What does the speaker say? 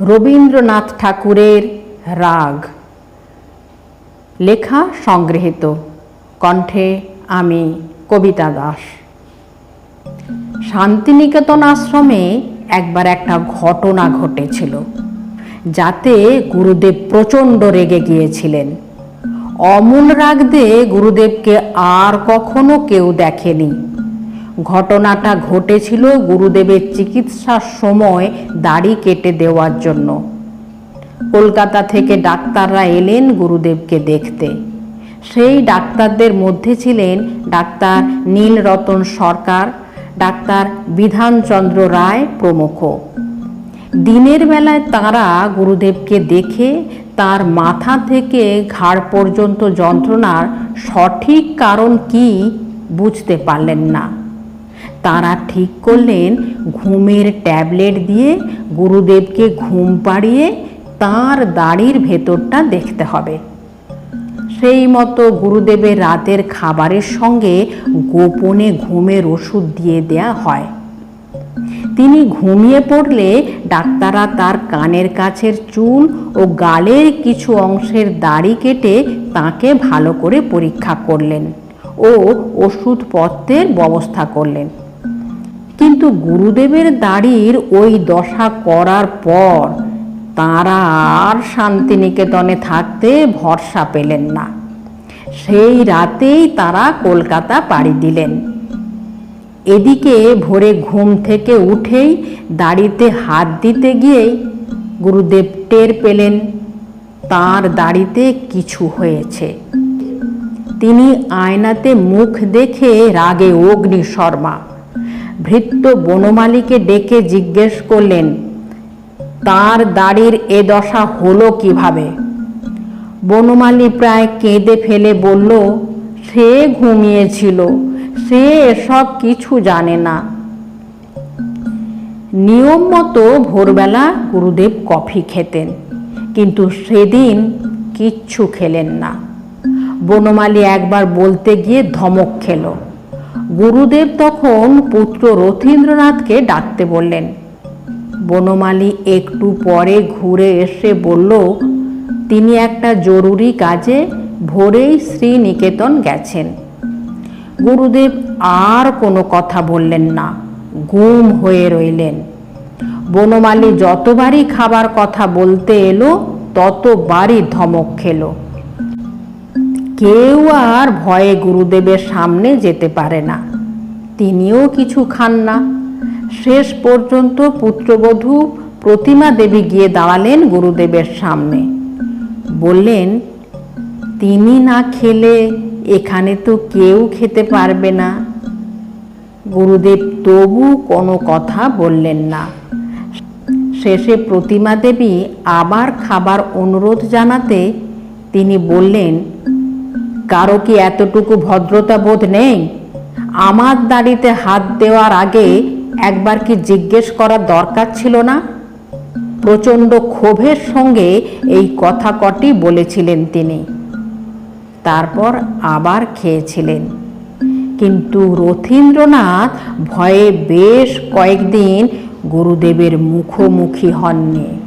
রবীন্দ্রনাথ ঠাকুরের রাগ। লেখা সংগৃহীত। কণ্ঠে আমি কবিতা দাস। শান্তিনিকেতন আশ্রমে একবার একটা ঘটনা ঘটেছিল, যাতে গুরুদেব প্রচণ্ড রেগে গিয়েছিলেন। অমূল রাগদে গুরুদেবকে আর কখনো কেউ দেখেনি। ঘটনাটা ঘটেছিল গুরুদেবের চিকিৎসার সময় দাড়ি কেটে দেওয়ার জন্য। কলকাতা থেকে ডাক্তাররা এলেন গুরুদেবকে দেখতে। সেই ডাক্তারদের মধ্যে ছিলেন ডাক্তার নীলরতন সরকার, ডাক্তার বিধানচন্দ্র রায় প্রমুখ। দিনের বেলায় তারা গুরুদেবকে দেখে তার মাথা থেকে ঘাড় পর্যন্ত যন্ত্রণার সঠিক কারণ কি বুঝতে পারলেন না। তারা ঠিক করলেন, ঘুমের ট্যাবলেট দিয়ে গুরুদেবকে ঘুম পাড়িয়ে তার দাড়ির ভেতরটা দেখতে হবে। সেই মতো গুরুদেবের রাতের খাবারের সঙ্গে গোপনে ঘুমের ওষুধ দিয়ে দেয়া হয়। তিনি ঘুমিয়ে পড়লে ডাক্তাররা তার কানের কাছের চুল ও গালের কিছু অংশের দাড়ি কেটে তাকে ভালো করে পরীক্ষা করলেন ও ওষুধপত্রের ব্যবস্থা করলেন। কিন্তু গুরুদেবের দাড়ির ওই দশা করার পর তাঁরা আর শান্তিনিকেতনে থাকতে ভরসা পেলেন না। সেই রাতেই তারা কলকাতা পাড়ি দিলেন। এদিকে ভোরে ঘুম থেকে উঠেই দাড়িতে হাত দিতে গিয়েই গুরুদেব টের পেলেন, তার দাড়িতে কিছু হয়েছে। তিনি আয়নাতে মুখ দেখে রাগে অগ্নি শর্মা ভৃত্য বনমালীকে ডেকে জিজ্ঞেস করলেন, তার দাড়ির এ দশা হলো কীভাবে? বনমালী প্রায় কেঁদে ফেলে বলল, সে ঘুমিয়েছিল, সে এসব কিছু জানে না। নিয়ম মতো ভোরবেলা গুরুদেব কফি খেতেন, কিন্তু সেদিন কিচ্ছু খেলেন না। বনমালী একবার বলতে গিয়ে ধমক খেল। গুরুদেব তখন পুত্র রথীন্দ্রনাথকে ডাকতে বললেন, বনমালী, একটু পরে ঘুরে এসে বলল, তিনি একটা জরুরি কাজে ভোরেই শ্রীনিকেতন গেছেন। গুরুদেব আর কোনো কথা বললেন না, গুম হয়ে রইলেন। বনমালী যতবারই খাবার কথা বলতে এলো, ততবারই ধমক খেলো। কেউ আর ভয়ে গুরুদেবের সামনে যেতে পারে না। তিনিও কিছু খান না। শেষ পর্যন্ত পুত্রবধূ প্রতিমা দেবী গিয়ে দাঁড়ালেন গুরুদেবের সামনে। বললেন, তিনি না খেলে এখানে তো কেউ খেতে পারবে না। গুরুদেব তবু কোনো কথা বললেন না। শেষে প্রতিমা দেবী আবার খাবার অনুরোধ জানাতে তিনি বললেন কারও কি এতটুকু ভদ্রতা বোধ নেই? আমার দাড়িতে হাত দেওয়ার আগে একবার কি জিজ্ঞেস করার দরকার ছিল না? প্রচণ্ড ক্ষোভের সঙ্গে এই কথা কটি বলেছিলেন তিনি। তারপর আবার খেয়েছিলেন। কিন্তু রথীন্দ্রনাথ ভয়ে বেশ কয়েকদিন গুরুদেবের মুখোমুখি হননি।